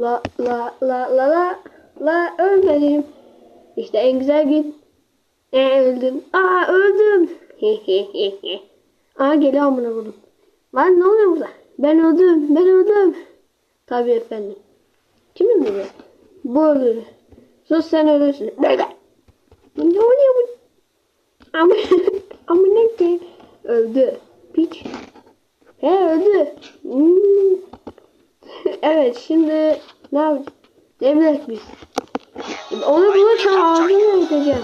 La la la la la la ölmedim. İşte en güzel gün. E, öldüm. Aa öldüm. Aa geliyor amına koydum. Lan ne oluyor burada? Ben öldüm. Ben öldüm. Tabii efendim. Kimin dedi? Bu öldü. Sus sen ölürsün. Ne oluyor bu? Ama ama ne ki? Öldü. Piç. He öldü. Hmm. Evet şimdi ne bilek biz? Onu bulursam ağzını edeceğim.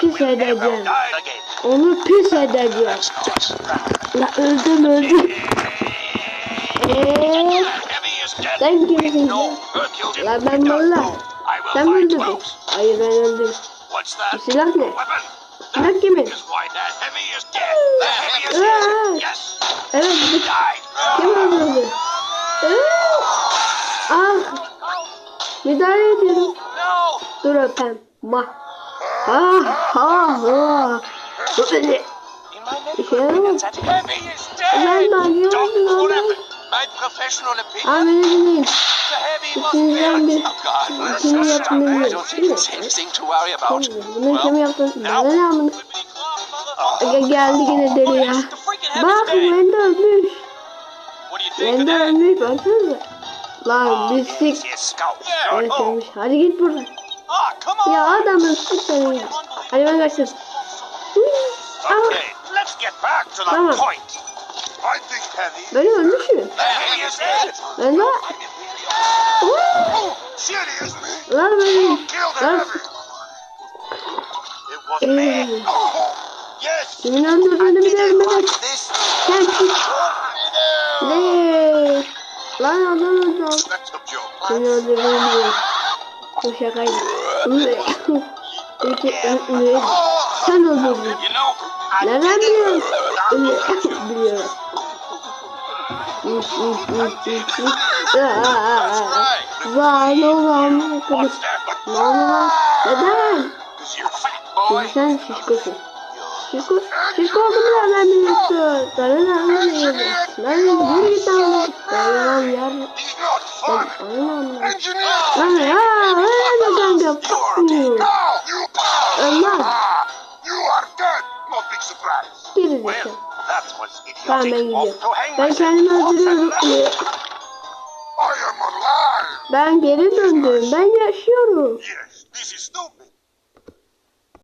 Pis edeceğim. Onu pis edeceğim. La öldüm öldüm. Eee sen kimsin? La ben will Sen find öldürdün. Hayır ben öldüm. That? Silah ne? Silah kimin? Is Ben dead. daha gördüm Don't onu. whatever. My professional opinion. Aa beni dinleyin. İkinizden bir. İkini don't think Değil mi? Bunu kim yaptı? Bana ne. Ge- Geldi yine deli ya. Bak ben de ölmüş. Ben de ölmüş baksanıza. Lan bir sik. Evet Oh. ölmüş. Hadi git buradan. Ah, Ya adamın sik seni. Hadi ben kaçtım. Ah. Tamam. point. I think heavy. Ben. Ben de. Oh? Lan ben. The Lan. Oh. Kimin öldürdüğünü biliyorum. This. Sen çık. Ne? Lan adam öldü. That's a joke. Seni öldürdüğünü biliyorum. Bu şakaydı. Peki, ö- sen öldürdün. You know, I Nereden did it. biliyorsun? I'm looking at you. Biliyorum. That's right. Lan oğlum. What's that? Ne oldu lan? Neden? Because you're fat boy. Çünkü sen şişkosun. Şişko, şişko olduğumu nereden biliyorsun? Sana nereden biliyorsun? Lan yürü git lan. Lan lan yer. Anam. Engineer. Lan ya. Öyle. Now you Ölmez. Ah. Geri was Tamam ben gidiyorum. Ben kendimi öldürüyorum. Ben geri döndüm. Ben yaşıyorum.